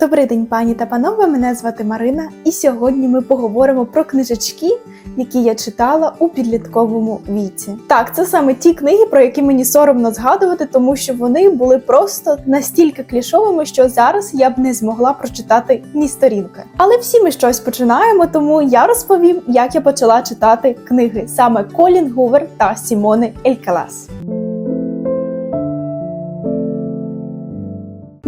Добрий день, пані та панове. Мене звати Марина, і сьогодні ми поговоримо про книжечки, які я читала у підлітковому віці. Так, це саме ті книги, про які мені соромно згадувати, тому що вони були просто настільки клішовими, що зараз я б не змогла прочитати ні сторінки. Але всі ми щось починаємо, тому я розповім, як я почала читати книги саме Колін Гувер та Сімони Елькалас.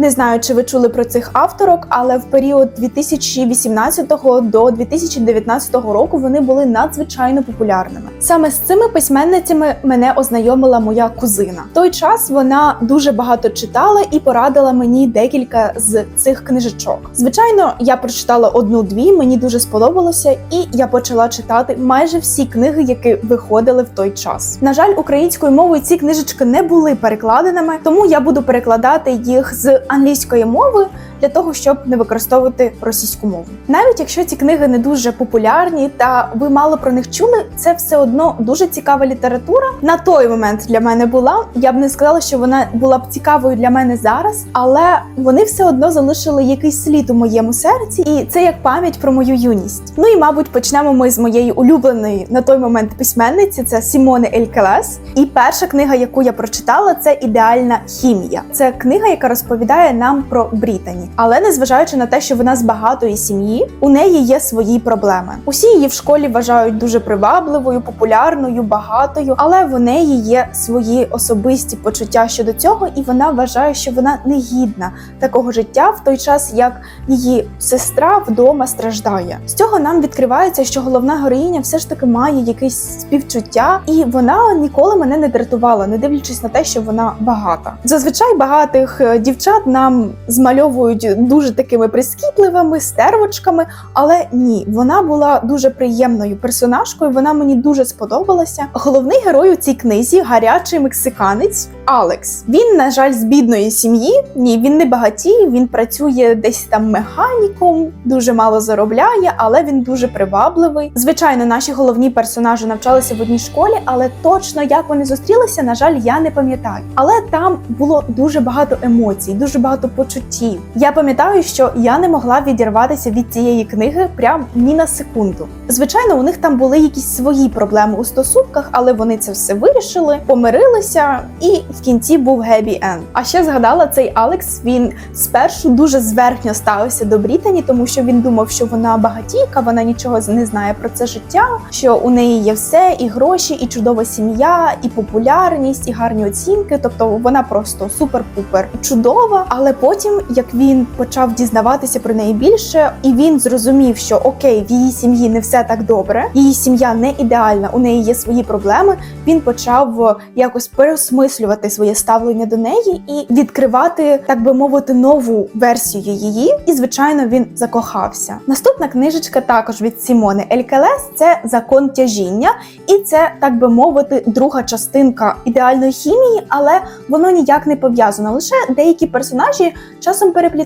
Не знаю, чи ви чули про цих авторок, але в період 2018 до 2019 року вони були надзвичайно популярними. Саме з цими письменницями мене ознайомила моя кузина. В той час вона дуже багато читала і порадила мені декілька з цих книжечок. Звичайно, я прочитала одну-дві, мені дуже сподобалося, і я почала читати майже всі книги, які виходили в той час. На жаль, українською мовою ці книжечки не були перекладеними, тому я буду перекладати їх з англійської мови для того, щоб не використовувати російську мову. Навіть якщо ці книги не дуже популярні та ви мало про них чули, це все одно дуже цікава література. На той момент для мене була. Я б не сказала, що вона була б цікавою для мене зараз, але вони все одно залишили якийсь слід у моєму серці, і це як пам'ять про мою юність. Ну і мабуть, почнемо ми з моєї улюбленої на той момент письменниці. Це Сімоне Елькелес. І перша книга, яку я прочитала, це ідеальна хімія. Це книга, яка розповідає нам про Брітані. Але незважаючи на те, що вона з багатої сім'ї, у неї є свої проблеми. Усі її в школі вважають дуже привабливою, популярною, багатою, але в неї є свої особисті почуття щодо цього, і вона вважає, що вона не гідна такого життя в той час, як її сестра вдома страждає. З цього нам відкривається, що головна героїня все ж таки має якесь співчуття, і вона ніколи мене не дратувала, не дивлячись на те, що вона багата. Зазвичай багатих е, дівчат нам змальовують дуже такими прискіпливими стервочками, але ні, вона була дуже приємною персонажкою. Вона мені дуже сподобалася. Головний герой у цій книзі гарячий мексиканець Алекс. Він, на жаль, з бідної сім'ї. Ні, він не багатій, він працює десь там механіком, дуже мало заробляє, але він дуже привабливий. Звичайно, наші головні персонажі навчалися в одній школі, але точно як вони зустрілися, на жаль, я не пам'ятаю. Але там було дуже багато емоцій, дуже багато почуттів. Я пам'ятаю, що я не могла відірватися від цієї книги прям ні на секунду. Звичайно, у них там були якісь свої проблеми у стосунках, але вони це все вирішили, помирилися, і в кінці був гебі енд. А ще згадала цей Алекс. Він спершу дуже зверхньо ставився до Брітані, тому що він думав, що вона багатійка, вона нічого не знає про це життя, що у неї є все, і гроші, і чудова сім'я, і популярність, і гарні оцінки. Тобто вона просто супер-пупер чудова. Але потім, як він почав дізнаватися про неї більше, і він зрозумів, що окей, в її сім'ї не все так добре, її сім'я не ідеальна, у неї є свої проблеми. Він почав е, якось переосмислювати своє ставлення до неї і відкривати, так би мовити, нову версію її. І звичайно, він закохався. Наступна книжечка також від Сімони Елькелес це закон тяжіння, і це так би мовити, друга частинка ідеальної хімії, але воно ніяк не пов'язано. Лише деякі персонажі часом переплітаються.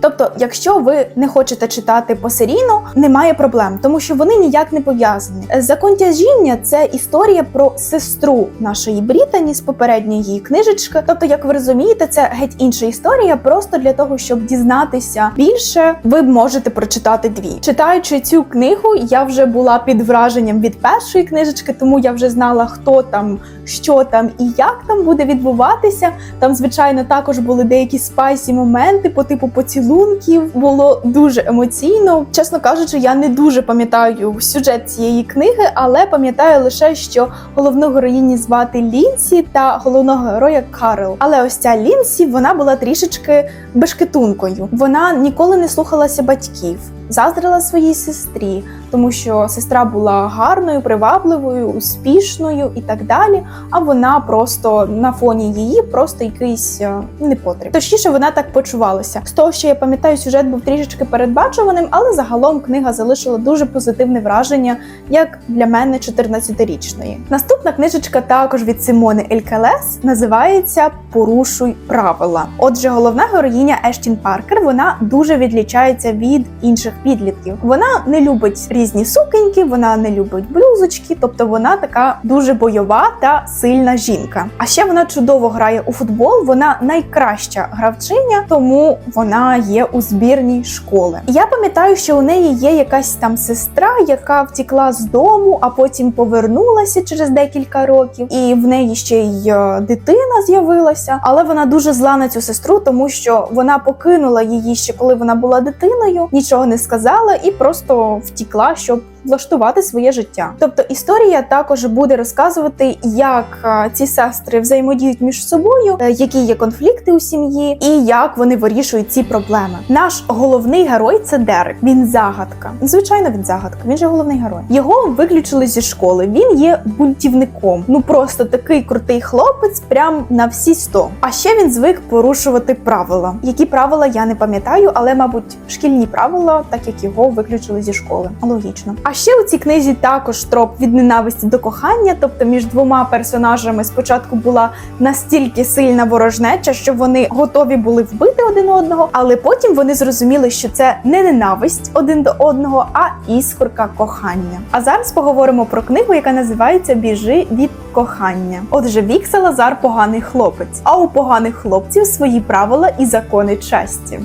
Тобто, якщо ви не хочете читати посерійно, немає проблем, тому що вони ніяк не пов'язані. Закон тяжіння це історія про сестру нашої Брітані з попередньої її книжечки. Тобто, як ви розумієте, це геть інша історія. Просто для того, щоб дізнатися більше, ви можете прочитати дві. Читаючи цю книгу, я вже була під враженням від першої книжечки, тому я вже знала, хто там, що там і як там буде відбуватися. Там, звичайно, також були деякі спайсі моменти типу поцілунків. Було дуже емоційно. Чесно кажучи, я не дуже пам'ятаю сюжет цієї книги, але пам'ятаю лише, що головну героїні звати Лінсі та головного героя Карл. Але ось ця Лінсі вона була трішечки бешкетункою. Вона ніколи не слухалася батьків. Заздрила своїй сестрі, тому що сестра була гарною, привабливою, успішною і так далі. А вона просто на фоні її просто якийсь е, непотріб. Точніше, вона так почувалася. З того, що я пам'ятаю, сюжет був трішечки передбачуваним, але загалом книга залишила дуже позитивне враження, як для мене 14-річної. Наступна книжечка також від Симони Елькелес називається Порушуй правила. Отже, головна героїня Ештін Паркер вона дуже відлічається від інших підлітків. Вона не любить різні сукеньки, вона не любить блюзочки, тобто вона така дуже бойова та сильна жінка. А ще вона чудово грає у футбол. Вона найкраща гравчиня, тому вона є у збірній школи. Я пам'ятаю, що у неї є якась там сестра, яка втікла з дому, а потім повернулася через декілька років, і в неї ще й е, дитина з'явилася. Але вона дуже зла на цю сестру, тому що вона покинула її ще коли вона була дитиною, нічого не сказала і просто втікла, щоб влаштувати своє життя. Тобто історія також буде розказувати, як ці сестри взаємодіють між собою, е, які є конфлікти у сім'ї, і як вони вирішують ці проблеми. Наш головний герой це Дерек. Він загадка. Звичайно, він загадка. Він же головний герой. Його виключили зі школи. Він є бунтівником. Ну просто такий крутий хлопець, прям на всі 100. А ще він звик порушувати правила. Які правила я не пам'ятаю, але мабуть шкільні правила, так як його виключили зі школи. Логічно. А ще у цій книзі також троп від ненависті до кохання, тобто між двома персонажами спочатку була настільки сильна ворожнеча, що вони готові були вбити один одного, але потім вони зрозуміли, що це не ненависть один до одного, а іскорка кохання. А зараз поговоримо про книгу, яка називається Біжи від кохання. Отже, Вік Салазар поганий хлопець, а у поганих хлопців свої правила і закони честі.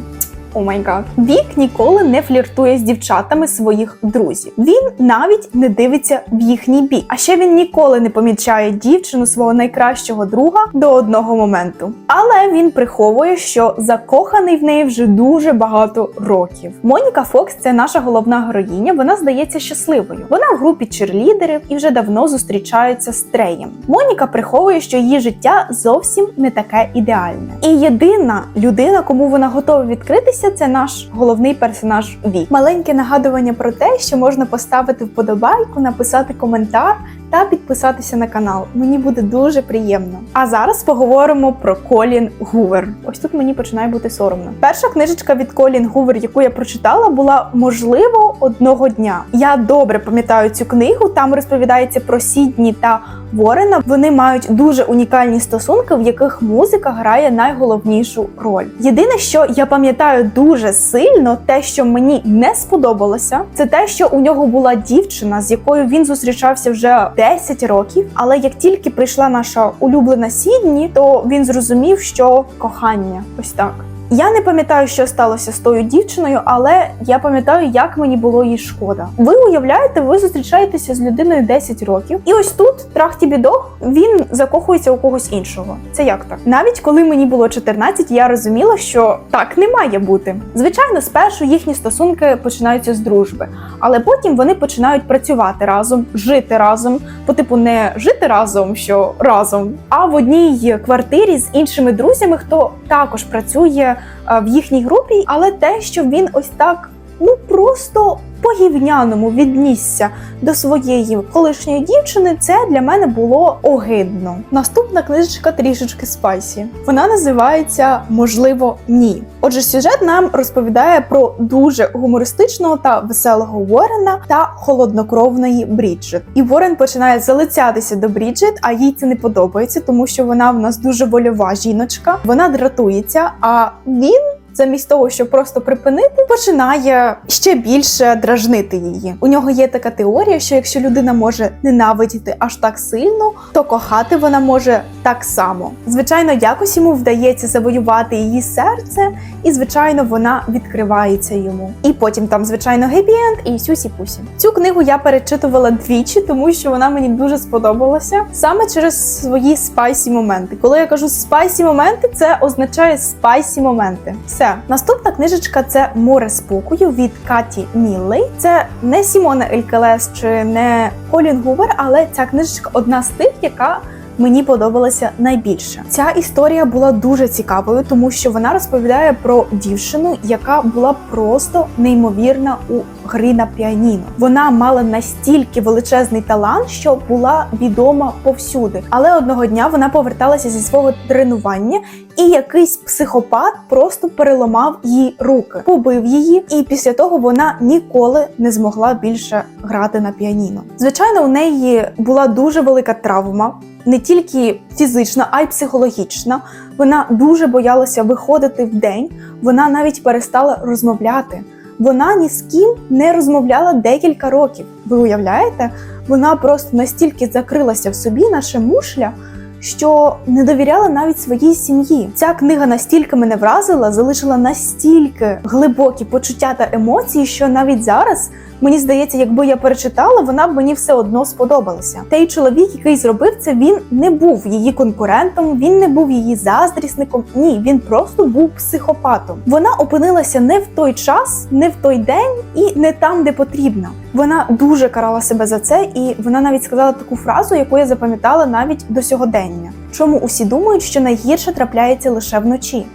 О май гад. Вік ніколи не фліртує з дівчатами своїх друзів. Він навіть не дивиться в їхній бік. А ще він ніколи не помічає дівчину свого найкращого друга до одного моменту. Але він приховує, що закоханий в неї вже дуже багато років. Моніка Фокс це наша головна героїня. Вона здається щасливою. Вона в групі черлідерів і вже давно зустрічається з Треєм. Моніка приховує, що її життя зовсім не таке ідеальне. І єдина людина, кому вона готова відкритися, це наш головний персонаж Вік. Маленьке нагадування про те, що можна поставити вподобайку, написати коментар та підписатися на канал. Мені буде дуже приємно. А зараз поговоримо про Колін Гувер. Ось тут мені починає бути соромно. Перша книжечка від Колін Гувер, яку я прочитала, була можливо одного дня. Я добре пам'ятаю цю книгу. Там розповідається про Сідні та Ворена. Вони мають дуже унікальні стосунки, в яких музика грає найголовнішу роль. Єдине, що я пам'ятаю дуже сильно, те, що мені не сподобалося, це те, що у нього була дівчина, з якою він зустрічався вже 10 років. Але як тільки прийшла наша улюблена Сідні, то він зрозумів, що кохання ось так. Я не пам'ятаю, що сталося з тою дівчиною, але я пам'ятаю, як мені було їй шкода. Ви уявляєте, ви зустрічаєтеся з людиною 10 років, і ось тут трахті бідох він закохується у когось іншого. Це як так? Навіть коли мені було 14, я розуміла, що так не має бути. Звичайно, спершу їхні стосунки починаються з дружби, але потім вони починають працювати разом, жити разом. По типу не жити разом, що разом, а в одній квартирі з іншими друзями, хто також працює е, в їхній групі, але те, що він ось так ну просто по-гівняному віднісся до своєї колишньої дівчини, це для мене було огидно. Наступна книжечка трішечки спайсі. Вона називається Можливо, ні. Отже, сюжет нам розповідає про дуже гумористичного та веселого Уоррена та холоднокровної Бріджит. І Уоррен починає залицятися до Бріджит, а їй це не подобається, тому що вона в нас дуже вольова жіночка. Вона дратується, а він замість того, щоб просто припинити, починає ще більше дражнити її. У нього є така теорія, що якщо людина може ненавидіти аж так сильно, то кохати вона може так само. Звичайно, якось йому вдається завоювати її серце, і звичайно, вона відкривається йому. І потім там, звичайно, гепі-енд і сюсі пусі. Цю книгу я перечитувала двічі, тому що вона мені дуже сподобалася саме через свої спайсі моменти. Коли я кажу спайсі моменти, це означає спайсі моменти. Все. Наступна книжечка це Море спокою від Каті Міллей. Це не Сімона Елькелес чи не Колін Гувер, але ця книжечка одна з тих, яка мені подобалася найбільше. Ця історія була дуже цікавою, тому що вона розповідає про дівчину, яка була просто неймовірна у гри на піаніно. Вона мала настільки величезний талант, що була відома повсюди. Але одного дня вона поверталася зі свого тренування, і якийсь психопат просто переламав їй руки, побив її, і після того вона ніколи не змогла більше грати на піаніно. Звичайно, у неї була дуже велика травма. Не тільки фізична, а й психологічна. Вона дуже боялася виходити в день. Вона навіть перестала розмовляти. Вона ні з ким не розмовляла декілька років. Ви уявляєте? Вона просто настільки закрилася в собі, наша мушля, що не довіряла навіть своїй сім'ї. Ця книга настільки мене вразила, залишила настільки глибокі почуття та емоції, що навіть зараз. Мені здається, якби я перечитала, вона б мені все одно сподобалася. Той чоловік, який зробив це, він не був її конкурентом, він не був її заздрісником. Ні, він просто був психопатом. Вона опинилася не в той час, не в той день і не там, де потрібно. Вона дуже карала себе за це, і вона навіть сказала таку фразу, яку я запам'ятала навіть до сьогодення. Чому усі думають, що найгірше трапляється лише вночі?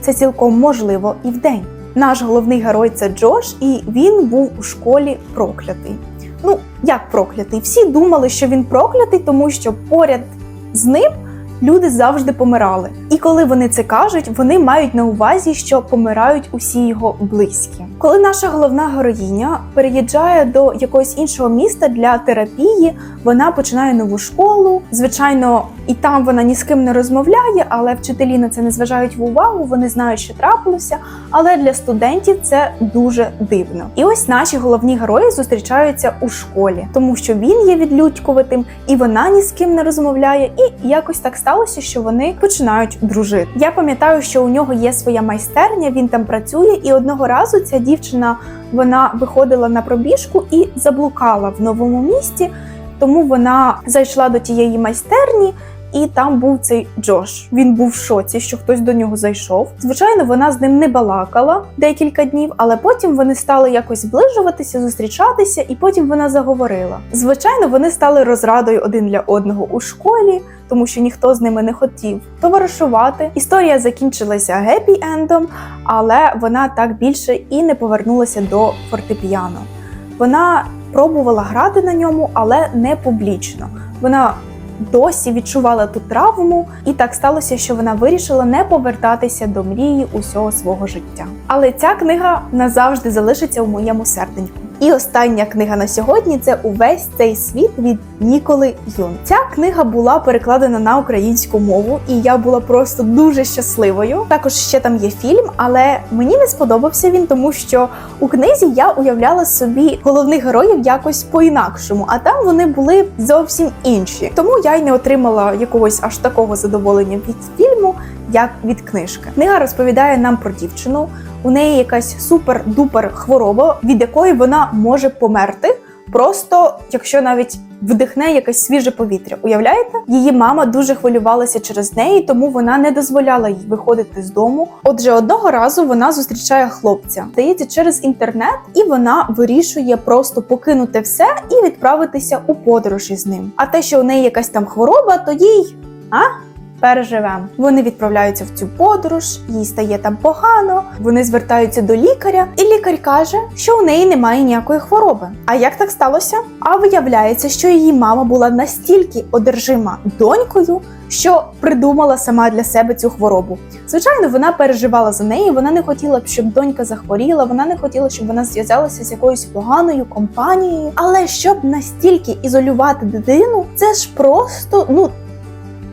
Це цілком можливо і вдень. Наш головний герой це Джош, і він був у школі проклятий. Ну, як проклятий? Всі думали, що він проклятий, тому що поряд з ним люди завжди помирали. І коли вони це кажуть, вони мають на увазі, що помирають усі його близькі. Коли наша головна героїня переїжджає до якогось іншого міста для терапії, вона починає нову школу. Звичайно, і там вона ні з ким не розмовляє, але вчителі на це не зважають в увагу. Вони знають, що трапилося. Але для студентів це дуже дивно. І ось наші головні герої зустрічаються у школі, тому що він є відлюдькуватим, і вона ні з ким не розмовляє. І якось так сталося, що вони починають дружити. Я пам'ятаю, що у нього є своя майстерня, він там працює, і одного разу ця дівчина вона виходила на пробіжку і заблукала в новому місті. Тому вона зайшла до тієї майстерні, і там був цей Джош. Він був в шоці, що хтось до нього зайшов. Звичайно, вона з ним не балакала декілька днів, але потім вони стали якось зближуватися, зустрічатися, і потім вона заговорила. Звичайно, вони стали розрадою один для одного у школі, тому що ніхто з ними не хотів товаришувати. Історія закінчилася гепі-ендом, але вона так більше і не повернулася до фортепіано. Вона пробувала грати на ньому, але не публічно. Вона досі відчувала ту травму, і так сталося, що вона вирішила не повертатися до мрії усього свого життя. Але ця книга назавжди залишиться у моєму серденьку. І остання книга на сьогодні це Увесь цей світ від Ніколи Юн. Ця книга була перекладена на українську мову, і я була просто дуже щасливою. Також ще там є фільм, але мені не сподобався він, тому що у книзі я уявляла собі головних героїв якось по-інакшому, а там вони були зовсім інші. Тому я й не отримала якогось аж такого задоволення від фільму, як від книжки. Книга розповідає нам про дівчину. У неї якась супер-дупер хвороба, від якої вона може померти. Просто якщо навіть вдихне якесь свіже повітря, уявляєте? Її мама дуже хвилювалася через неї, тому вона не дозволяла їй виходити з дому. Отже, одного разу вона зустрічає хлопця, здається, через інтернет, і вона вирішує просто покинути все і відправитися у подорож із ним. А те, що у неї якась там хвороба, то їй а переживемо. Вони відправляються в цю подорож, їй стає там погано. Вони звертаються до лікаря, і лікар каже, що у неї немає ніякої хвороби. А як так сталося? А виявляється, що її мама була настільки одержима донькою. Що придумала сама для себе цю хворобу. Звичайно, вона переживала за неї. Вона не хотіла б, щоб донька захворіла. Вона не хотіла, щоб вона зв'язалася з якоюсь поганою компанією. Але щоб настільки ізолювати дитину, це ж просто ну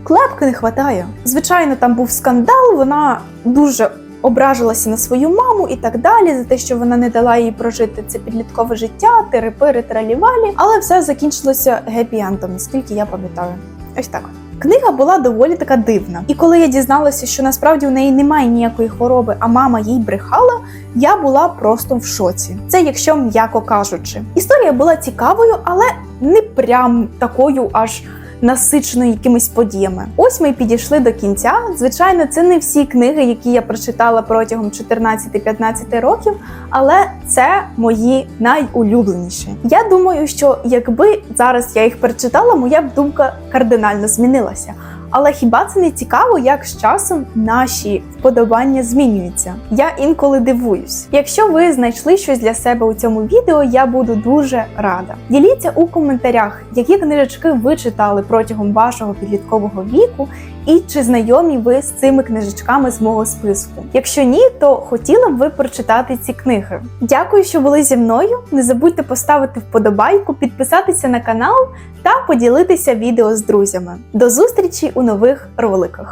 клепки не хватає. Звичайно, там був скандал. Вона дуже ображилася на свою маму і так далі, за те, що вона не дала їй прожити це підліткове життя, терепири, тралівалі. Але все закінчилося гепі-ендом, наскільки я пам'ятаю. Ось так. Книга була доволі така дивна. І коли я дізналася, що насправді у неї немає ніякої хвороби, а мама їй брехала, я була просто в шоці. Це якщо м'яко кажучи. Історія була цікавою, але не прям такою аж насиченою якимись подіями. Ось ми й підійшли до кінця. Звичайно, це не всі книги, які я прочитала протягом 14-15 років, але це мої найулюбленіші. Я думаю, що якби зараз я їх прочитала, моя б думка кардинально змінилася. Але хіба це не цікаво, як з часом наші вподобання змінюються? Я інколи дивуюсь. Якщо ви знайшли щось для себе у цьому відео, я буду дуже рада. Діліться у коментарях, які книжечки ви читали протягом вашого підліткового віку, і чи знайомі ви з цими книжечками з мого списку. Якщо ні, то хотіла б ви прочитати ці книги. Дякую, що були зі мною. Не забудьте поставити вподобайку, підписатися на канал та поділитися відео з друзями. До зустрічі у нових роликах.